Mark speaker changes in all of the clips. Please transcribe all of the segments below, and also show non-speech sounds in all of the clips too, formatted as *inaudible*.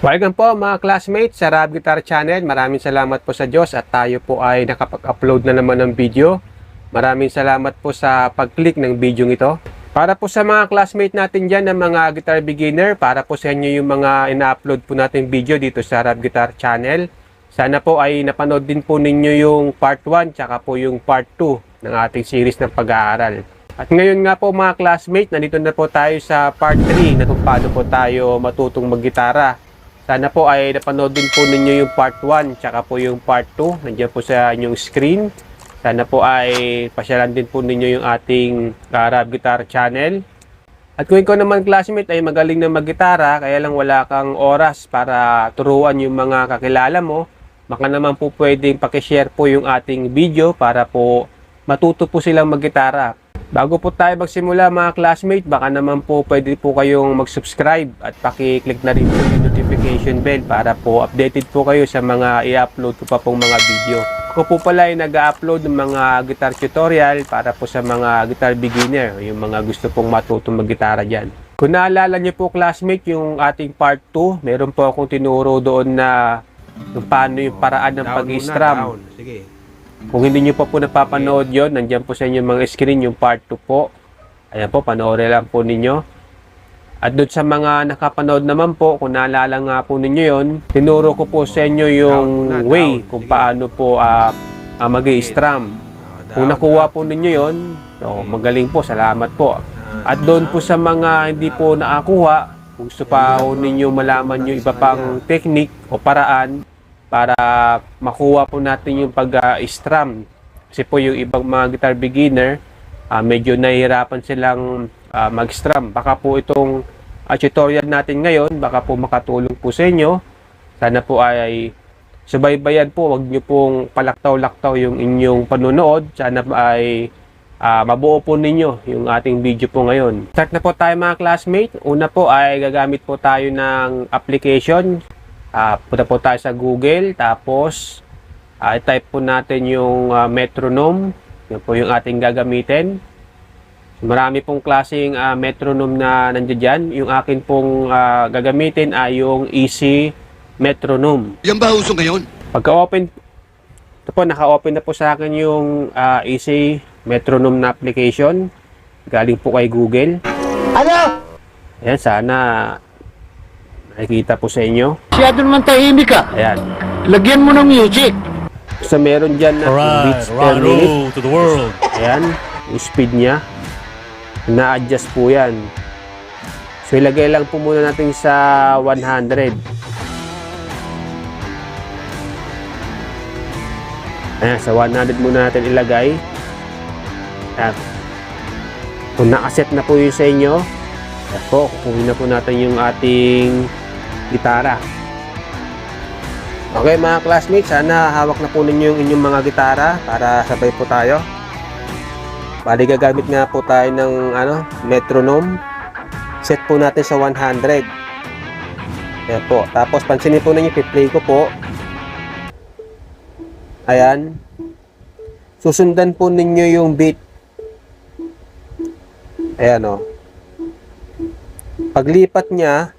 Speaker 1: Welcome po mga classmates sa Rab Guitar Channel. Maraming salamat po sa Diyos at tayo po ay nakapag-upload na naman ng video. Maraming salamat po sa pag-click ng video ito. Para po sa mga classmate natin dyan ng mga guitar beginner, para po sa inyo yung mga ina-upload po natin video dito sa Rab Guitar Channel. Sana po ay napanood din po ninyo yung part 1 tsaka po yung part 2 ng ating series ng pag-aaral. At ngayon nga po mga classmate, nandito na po tayo sa part 3 na kung paano po tayo matutong maggitara. Sana po ay napanood din po ninyo yung part 1 tsaka po yung part 2. Nandiyan po sa inyong screen. Sana po ay pasyalan din po ninyo yung ating Arab Guitar Channel. At kung ikaw naman classmate ay magaling na maggitara, kaya lang wala kang oras para turuan yung mga kakilala mo, baka naman po pwedeng pakishare po yung ating video para po matuto po silang maggitara. Bago po tayo magsimula mga classmate, baka naman po pwede po kayong mag-subscribe at paki-click na rin po yung notification bell para po updated po kayo sa mga i-upload ko pa pong mga video. Ako po pala ay nag-upload ng mga guitar tutorial para po sa mga guitar beginner, yung mga gusto pong matutong maggitara dyan. Kung naalala niyo po classmate yung ating part 2, meron po akong tinuro doon na kung paano yung paraan ng pag-strum.
Speaker 2: Sige.
Speaker 1: Kung hindi nyo pa po napapanood yon, nandiyan po sa inyo mga screen yung part 2 po. Ayan po, panoorin lang po ninyo. At doon sa mga nakapanood naman po, kung naalala nga po ninyo yon, tinuro ko po sa inyo yung way kung paano po uh, mag-strum.
Speaker 2: Ah,
Speaker 1: Kung
Speaker 2: down,
Speaker 1: nakuha po ninyo yon, so, magaling po, salamat po.
Speaker 2: Ah,
Speaker 1: At doon po sa mga hindi po nakakuha, kung gusto pa ninyo malaman yung iba pang technique o paraan para makuha po natin yung pag-strum. Kasi po yung ibang mga guitar beginner, ah, medyo nahihirapan silang ah, mag-strum. Baka po itong ah, tutorial natin ngayon, baka po makatulong po sa inyo. Sana po ay subaybayan po, wag nyo pong palaktaw-laktaw yung inyong panunood. Sana ay ah, mabuo po ninyo yung ating video po ngayon. Start na po tayo mga classmate. Una po ay gagamit po tayo ng application. Ah, punta po tayo sa Google. Tapos, ah, i-type po natin yung ah, metronome. Yan po yung ating gagamitin. Marami pong klaseng ah, metronome na nandiyan dyan. Yung akin pong ah, gagamitin ay yung Easy Metronome.
Speaker 3: Yan ba uso ngayon?
Speaker 1: Pagka-open, ito po, naka-open na po sa akin yung ah, Easy Metronome na application. Galing po kay Google.
Speaker 4: Ano?
Speaker 1: Ayan, sana nakikita po sa inyo.
Speaker 4: Masyado naman tahimik ka.
Speaker 1: Ayan.
Speaker 4: Lagyan mo ng music.
Speaker 1: So, meron dyan na
Speaker 5: Alright,
Speaker 1: beats per
Speaker 5: rock and
Speaker 1: minute.
Speaker 5: roll to the world.
Speaker 1: Ayan, yung speed niya. Na-adjust po yan. So, ilagay lang po muna natin sa 100. Ayan, sa 100 muna natin ilagay. Ayan. Kung nakaset na po yun sa inyo, ayan po, kukunin na po natin yung ating gitara. Okay mga classmates, sana hawak na po ninyo yung inyong mga gitara para sabay po tayo. Bali gagamit nga po tayo ng ano, metronome. Set po natin sa 100. Ayan po. Tapos pansinin po ninyo, play ko po. Ayan. Susundan po ninyo yung beat. Ayan o. Paglipat niya,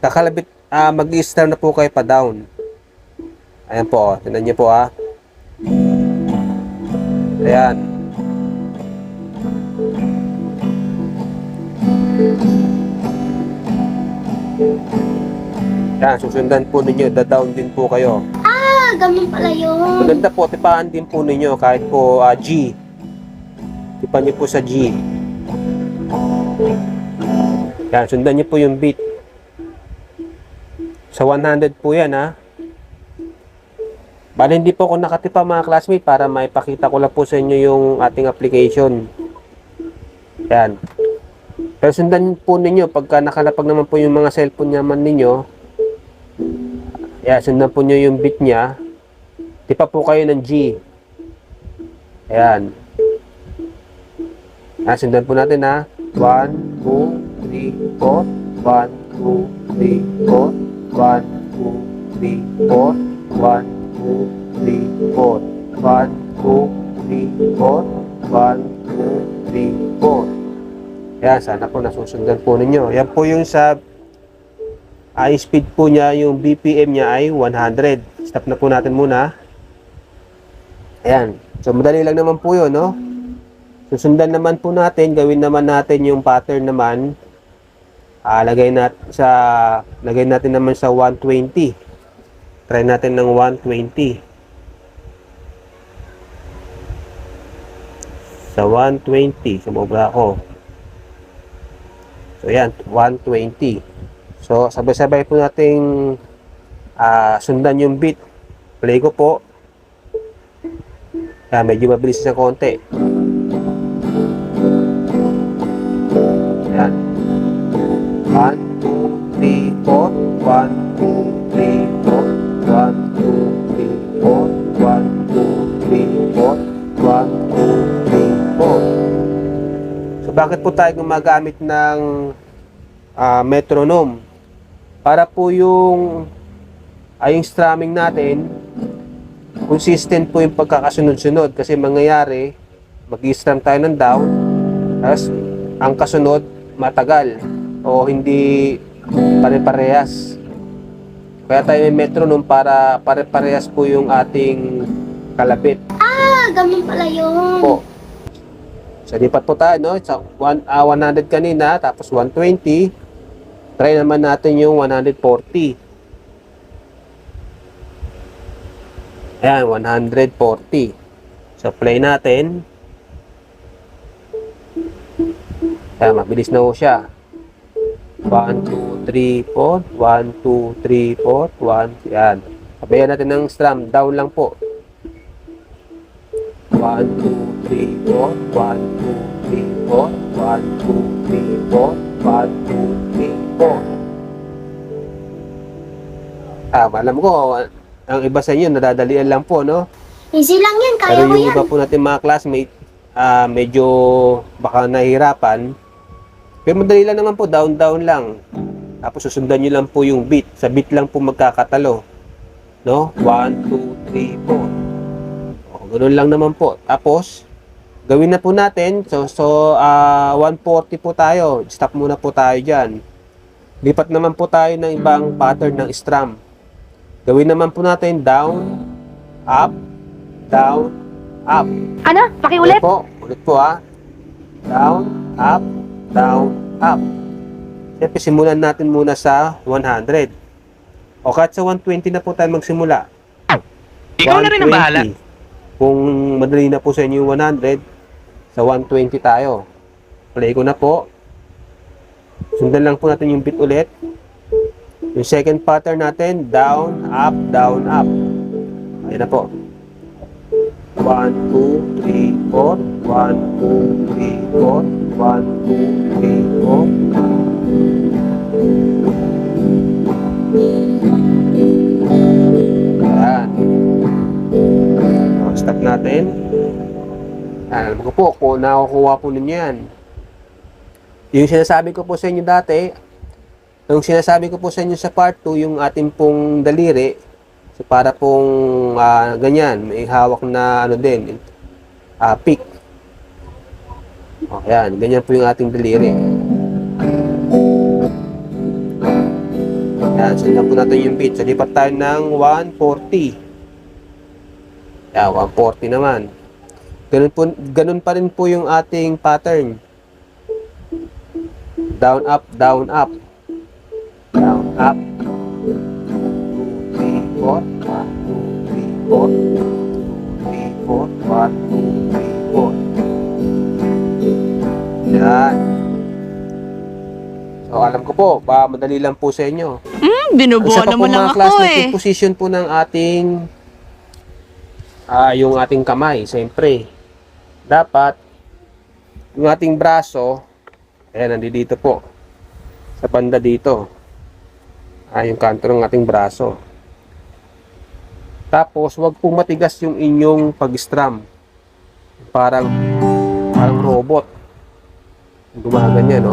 Speaker 1: kakalabit, ah, mag-i-start na po kayo pa down. Ayan po, oh. Tingnan niyo po ah. Ayan. Yan, susundan po ninyo, da-down din po kayo.
Speaker 6: Ah, ganun pala yun.
Speaker 1: Maganda po, tipaan din po ninyo kahit po ah, G. Tipan niyo po sa G. Yan, sundan niyo po yung beat. Sa 100 po yan ha. Bali hindi po ako nakatipa mga classmate para maipakita ko lang po sa inyo yung ating application. Yan. Pero sundan po ninyo pagka nakalapag naman po yung mga cellphone naman ninyo. Yan, sundan po nyo yung beat niya. Tipa po kayo ng G. Ayan. Ah, sundan po natin ha. 1, 2, 3, 4. 1, 2, 3, 4. 1, 2, 3, 4. 1, 2, 3, 4. 1, 2, 3, 4. 1, 2, 3, 4. Yan, sana po nasusundan po ninyo. Yan po yung sa Ay speed po niya, yung BPM niya ay 100. Stop na po natin muna. Ayan. So, madali lang naman po yun, no? Susundan naman po natin, gawin naman natin yung pattern naman. Ah, lagay nat sa lagay natin naman sa 120. Try natin ng 120. Sa 120, sumobra ako. So yan, 120. So sabay-sabay po nating ah, sundan yung beat. Play ko po. Ah, medyo mabilis sa konti. 1, 2, 3, 4. 1, 2, 3, 4. 1, 2, 3, 4. 1, 2, 3, 4. 1, 2, 3, 4. So bakit po tayo gumagamit ng ah, metronome? Para po yung ay yung strumming natin consistent po yung pagkakasunod-sunod kasi mangyayari mag-strum tayo ng down tapos ang kasunod matagal o hindi pare-parehas kaya tayo may metronome para pare-parehas po yung ating kalapit
Speaker 6: Ah, ganun pala yun.
Speaker 1: po so lipat po tayo no sa one, ah, 100 kanina tapos 120 try naman natin yung 140 Ayan, 140. So, play natin. Ayan, mabilis na ho siya. 1, 2, 3, 4. 1, 2, 3, 4. 1, yan. Sabayan natin ng strum. Down lang po. 1, 2, 3, 4. 1, 2, 3, 4. 1, 2, 3, 4. 1, 2, 3, 4. Ah, alam ko, ang iba sa inyo, nadadalian lang po, no?
Speaker 6: Easy lang yan, kaya
Speaker 1: Pero
Speaker 6: ko
Speaker 1: yung
Speaker 6: yan.
Speaker 1: iba po natin mga classmate, ah medyo baka nahihirapan. Pero madali lang naman po, down-down lang. Tapos susundan nyo lang po yung beat. Sa beat lang po magkakatalo. No? 1, 2, 3, 4. O, ganun lang naman po. Tapos, gawin na po natin. So, so ah 140 po tayo. Stop muna po tayo dyan. Lipat naman po tayo ng ibang pattern ng strum. Gawin naman po natin down, up, down, up.
Speaker 2: Ano? Pakiulit?
Speaker 1: Ulit po. Ulit po ha. Down, up, down, up. Siyempre, simulan natin muna sa 100. O kahit sa 120 na po tayo magsimula.
Speaker 3: Ikaw na rin ang bahala.
Speaker 1: 120. Kung madali na po sa inyo yung 100, sa 120 tayo. Play ko na po. Sundan lang po natin yung beat ulit. Yung second pattern natin, down, up, down, up. Ayan na po. 1, 2, 3, 4. 1, 2, 3, 4. 1, 2, 3, 4. Ayan. O, stop natin. Alam ko po, kung nakukuha po ninyo yan. Yung sinasabi ko po sa inyo dati, yung sinasabi ko po sa inyo sa part 2, yung ating pong daliri, so para pong ah, ganyan, may hawak na ano din, ah pick. O, yan, ganyan po yung ating daliri. Yan, sundan po natin yung beat. So, lipat tayo ng 140. Yan, 140 naman. Ganun, po, ganun pa rin po yung ating pattern. Down, up, down, up. Down, up. 2, 3, 4. 1, 2, 3, 4. 2, 3, 4. 1, Yan. So, alam ko po, ba madali lang po sa inyo.
Speaker 2: Hmm,
Speaker 1: Isa
Speaker 2: binubola mo lang ako eh.
Speaker 1: yung position po ng ating ah yung ating kamay, siyempre. Dapat yung ating braso, ayan, nandito po. Sa banda dito. Ah, yung kanto ng ating braso. Tapos, wag po matigas yung inyong pag-strum. Parang, parang robot. Gumaganyan, no?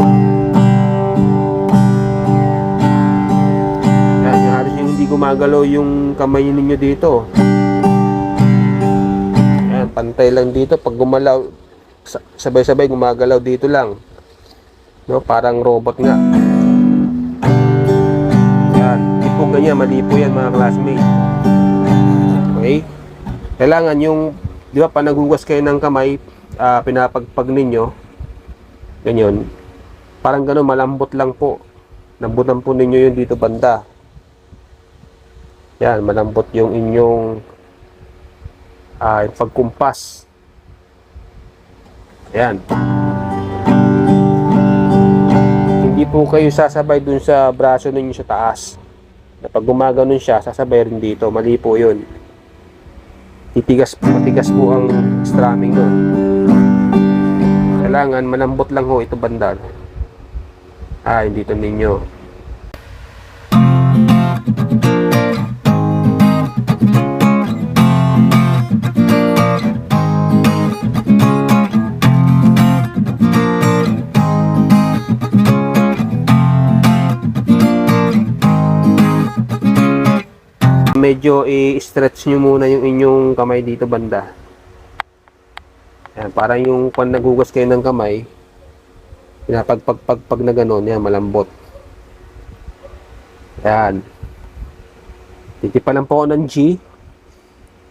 Speaker 1: Yan, yung halos yung hindi gumagalaw yung kamay ninyo dito. Yan, pantay lang dito. Pag gumalaw, sa- sabay-sabay gumagalaw dito lang. No, parang robot nga. Yan. ganyan, mali po yan mga classmate. Okay? Kailangan yung, di ba, pag nagugas kayo ng kamay, ah, pinapagpag ninyo, ganyan, parang gano'n, malambot lang po. Lambutan po ninyo yun dito banda. Yan, malambot yung inyong yung pagkumpas. Yan. Hindi po kayo sasabay dun sa braso ninyo sa taas. Na pag gumaganon siya, sasabay rin dito. Mali po yun. Titigas, matigas po ang strumming nun. Kailangan malambot lang ho ito banda. Ah, hindi ito ninyo. medyo i-stretch nyo muna yung inyong kamay dito banda. Yan, parang yung kung nagugas kayo ng kamay, pinapagpagpagpag na gano'n, yan, malambot. Yan. Titipa lang po ako ng G.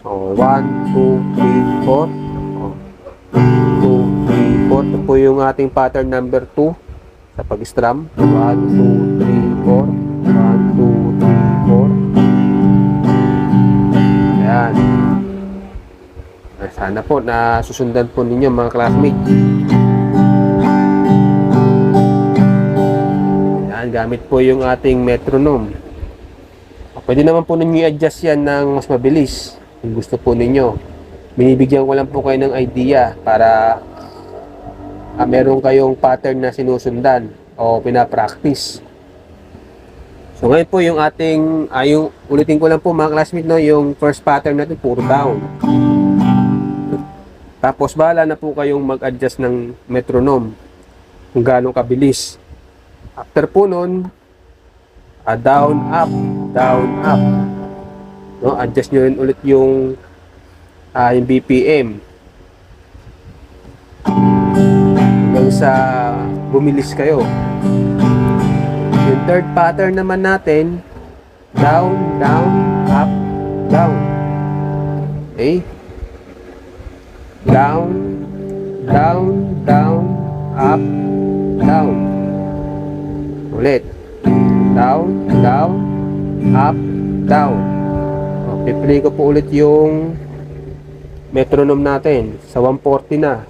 Speaker 1: Oh, 1, 2, 3, 4. Oh. 2, 3, 4. Ito po yung ating pattern number 2 sa pag-strum. 1, 2, 3, 4. Sana po na susundan po ninyo mga classmates. Ayan, gamit po yung ating metronome. Pwede naman po ninyo i-adjust yan ng mas mabilis kung gusto po ninyo. Binibigyan ko lang po kayo ng idea para ah, meron kayong pattern na sinusundan o pinapractice. So ngayon po yung ating, yung, ulitin ko lang po mga classmates, no, yung first pattern natin puro down. Tapos bahala na po kayong mag-adjust ng metronome kung gaano kabilis. After po nun, ah, down, up, down, up. No, adjust nyo ulit yung, ah, yung BPM. Hanggang sa bumilis kayo. Yung third pattern naman natin, down, down, up, down. Okay? Down, down, down, up, down. Ulit. Down, down, up, down. O, pipili ko po ulit yung metronome natin sa 140 na.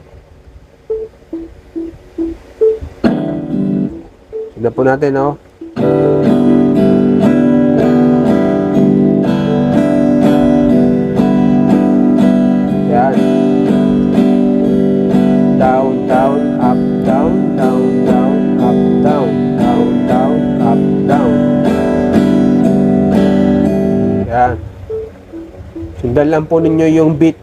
Speaker 1: Tignan po natin, oh. Down, up, down, down, down, up, down, down, down, up, down. Yan. Sundan lang po ninyo yung beat.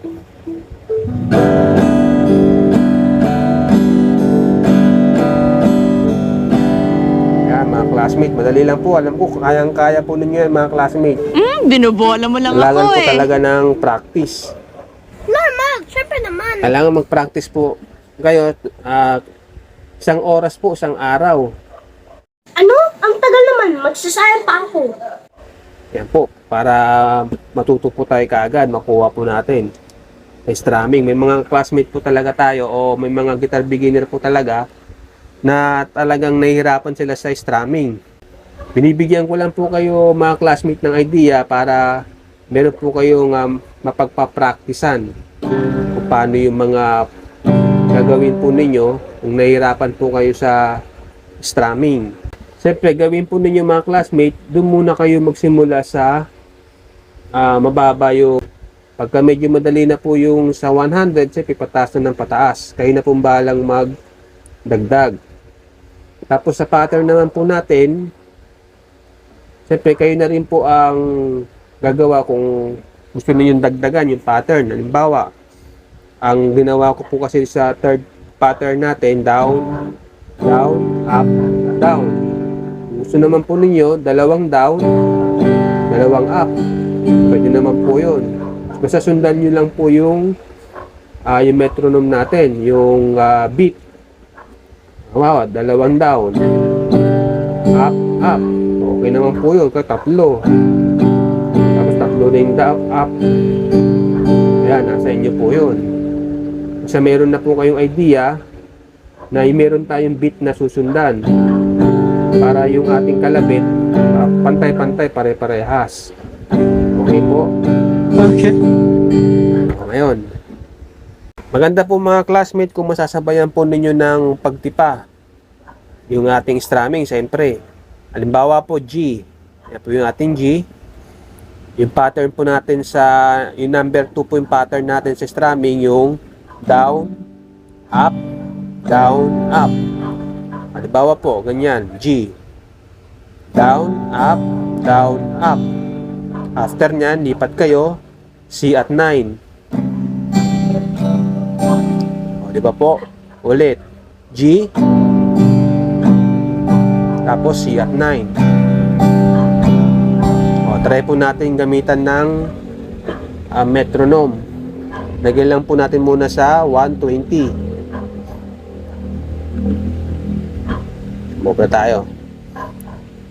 Speaker 1: Yan, mga classmate. Madali lang po. Alam ko, kayang-kaya po ninyo yan, mga classmate.
Speaker 3: Hmm, binubola mo lang
Speaker 1: Kailangan
Speaker 3: ako
Speaker 1: po
Speaker 3: eh.
Speaker 1: talaga ng practice.
Speaker 6: Normal, syempre naman.
Speaker 1: Kailangan mag-practice po kayo ah, isang oras po, isang araw.
Speaker 6: Ano? Ang tagal naman, magsasayang pa ako.
Speaker 1: Yan po, para matuto po tayo kaagad, makuha po natin. Sa strumming, may mga classmate po talaga tayo o may mga guitar beginner po talaga na talagang nahihirapan sila sa strumming. Binibigyan ko lang po kayo mga classmate ng idea para meron po kayong um, mapagpapraktisan kung paano yung mga gagawin po ninyo kung nahihirapan po kayo sa strumming. Siyempre, gawin po ninyo mga classmate, doon muna kayo magsimula sa ah, mababa yung pagka medyo madali na po yung sa 100, siyempre pataas na ng pataas. Kayo na pong balang magdagdag. Tapos sa pattern naman po natin, siyempre kayo na rin po ang gagawa kung gusto niyo dagdagan yung pattern. Halimbawa, ang ginawa ko po kasi sa third pattern natin, down, down, up, down. Gusto naman po ninyo, dalawang down, dalawang up. Pwede naman po yun. Basta sundan nyo lang po yung, ah, yung metronome natin, yung ah, beat. Wow, dalawang down. Up, up. Okay naman po yun. Kaya tatlo. Tapos tatlo na down, up. Ayan, nasa inyo po yun. Kasi meron na po kayong idea na meron tayong beat na susundan para yung ating kalabit ah, pantay-pantay, pare-parehas. Okay po?
Speaker 4: Okay.
Speaker 1: Ngayon, maganda po mga classmate kung masasabayan po ninyo ng pagtipa. Yung ating strumming, siyempre. Halimbawa po, G. Yan po yung ating G. Yung pattern po natin sa, yung number 2 po yung pattern natin sa strumming, yung down, up, down, up. Halimbawa po, ganyan, G. Down, up, down, up. After nyan, lipat kayo, C at 9. O, di ba po? Ulit. G. Tapos C at 9. O, try po natin gamitan ng ah, metronome. Lagyan lang po natin muna sa 120. Move na tayo.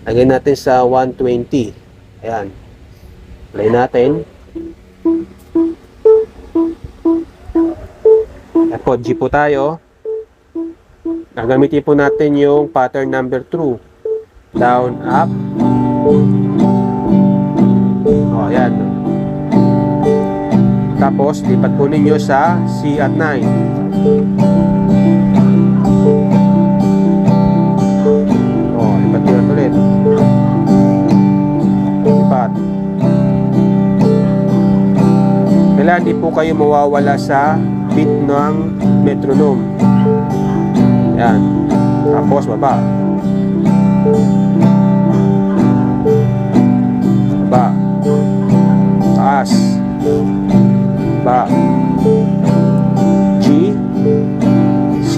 Speaker 1: Lagyan natin sa 120. Ayan. Play natin. Ako, G po tayo. Gagamitin po natin yung pattern number 2. Down, up. O, ayan. Tapos, lipat po ninyo sa C at 9. O, lipat nyo ulit. Lipat. Kailangan di po kayo mawawala sa beat ng metronome. Yan. Tapos. Baba.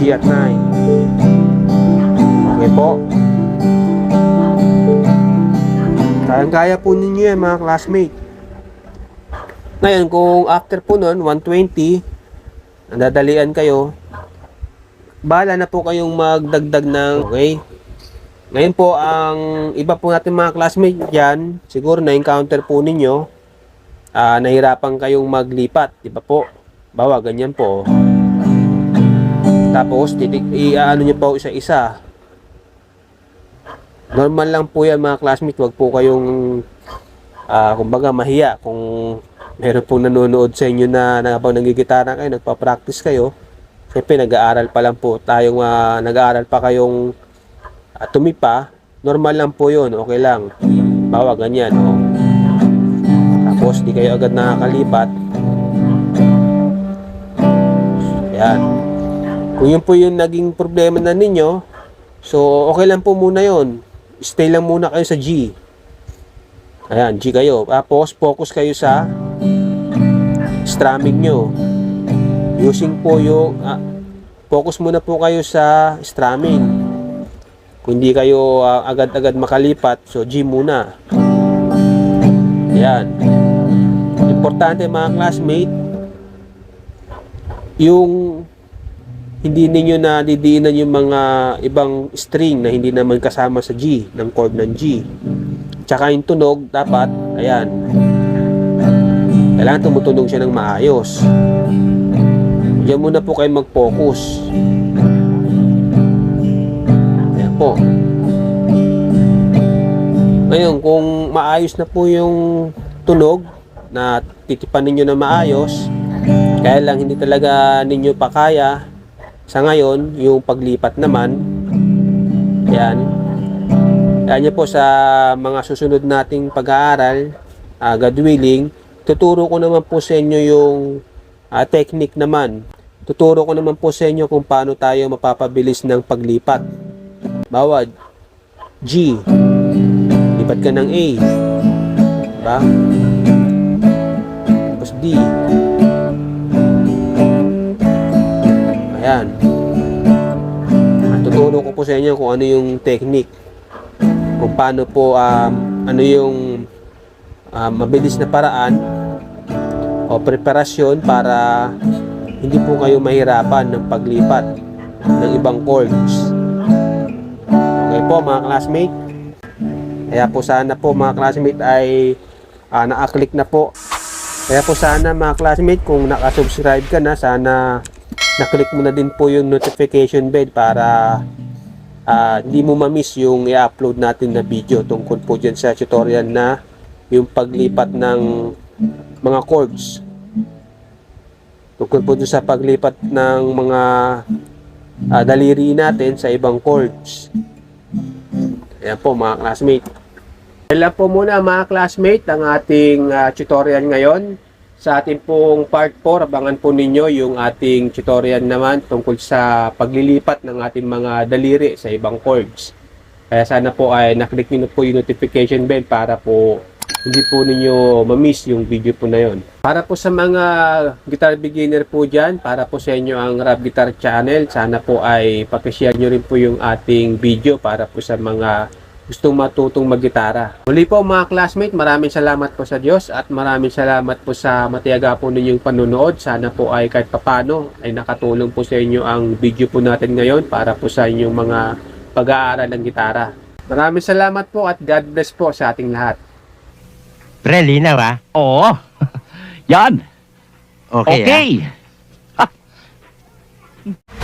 Speaker 1: C at 9. Okay po. Kayang-kaya po ninyo yan mga classmate. Ngayon, kung after po nun, 120, nadadalian kayo, bahala na po kayong magdagdag ng, okay? Ngayon po, ang iba po natin mga classmates dyan, siguro na-encounter po ninyo, ah, nahirapan kayong maglipat, di ba po? Bawa, ganyan po. Tapos, titig, i-ano nyo po isa-isa. Normal lang po yan mga classmates, wag po kayong, ah, kumbaga, mahiya kung meron pong nanonood sa inyo na, na habang kayo, nagpa-practice kayo, Siyempre, nag-aaral pa lang po tayong ah, nag-aaral pa kayong uh, tumipa. Normal lang po yun. Okay lang. Bawa, ganyan. Oh. Tapos, di kayo agad nakakalipat. Ayan. Kung yun po yung naging problema na ninyo, so okay lang po muna yon Stay lang muna kayo sa G. Ayan, G kayo. Tapos, focus kayo sa strumming nyo. Using po yung ah, focus muna po kayo sa strumming. Kung hindi kayo ah, agad-agad makalipat so G muna. Yan importante mga classmate yung hindi ninyo na didiinan yung mga ibang string na hindi naman kasama sa G ng chord ng G tsaka yung tunog dapat ayan kailangan tumutunog siya ng maayos Diyan muna po kayo mag-focus. Ayan po. Ngayon, kung maayos na po yung tunog na titipan ninyo na maayos, kaya lang hindi talaga ninyo pa kaya sa ngayon, yung paglipat naman, ayan, kaya nyo po sa mga susunod nating pag-aaral, uh, God willing, tuturo ko naman po sa inyo yung uh, technique naman tuturo ko naman po sa inyo kung paano tayo mapapabilis ng paglipat. Bawad. G. Lipat ka ng A. Diba? Tapos D. Ayan. Tuturo ko po sa inyo kung ano yung technique. Kung paano po, um, ano yung um, mabilis na paraan o preparasyon para hindi po kayo mahirapan ng paglipat ng ibang chords. Okay po mga classmate? Kaya po sana po mga classmate ay ah, naka-click na po. Kaya po sana mga classmate kung naka-subscribe ka na, sana na-click mo na din po yung notification bell para ah, hindi mo ma-miss yung i-upload natin na video tungkol po dyan sa tutorial na yung paglipat ng mga chords. Tungkol po dun sa paglipat ng mga ah, daliri natin sa ibang chords. Ayan po mga classmate. Lang po muna mga classmate ang ating ah, tutorial ngayon. Sa ating pong part 4, abangan po ninyo yung ating tutorial naman tungkol sa paglilipat ng ating mga daliri sa ibang chords. Kaya sana po ay naklik nyo po yung notification bell para po hindi po ninyo ma-miss yung video po na yon. Para po sa mga guitar beginner po dyan, para po sa inyo ang Rap Guitar Channel, sana po ay pakishare nyo rin po yung ating video para po sa mga gustong matutong maggitara. Muli po mga classmate, maraming salamat po sa Diyos at maraming salamat po sa matiyaga po ninyong panunood. Sana po ay kahit papano ay nakatulong po sa inyo ang video po natin ngayon para po sa inyong mga pag-aaral ng gitara. Maraming salamat po at God bless po sa ating lahat.
Speaker 2: Pre, linaw ah.
Speaker 5: Oo. *laughs* Yan.
Speaker 2: Okay, ah.
Speaker 5: Okay.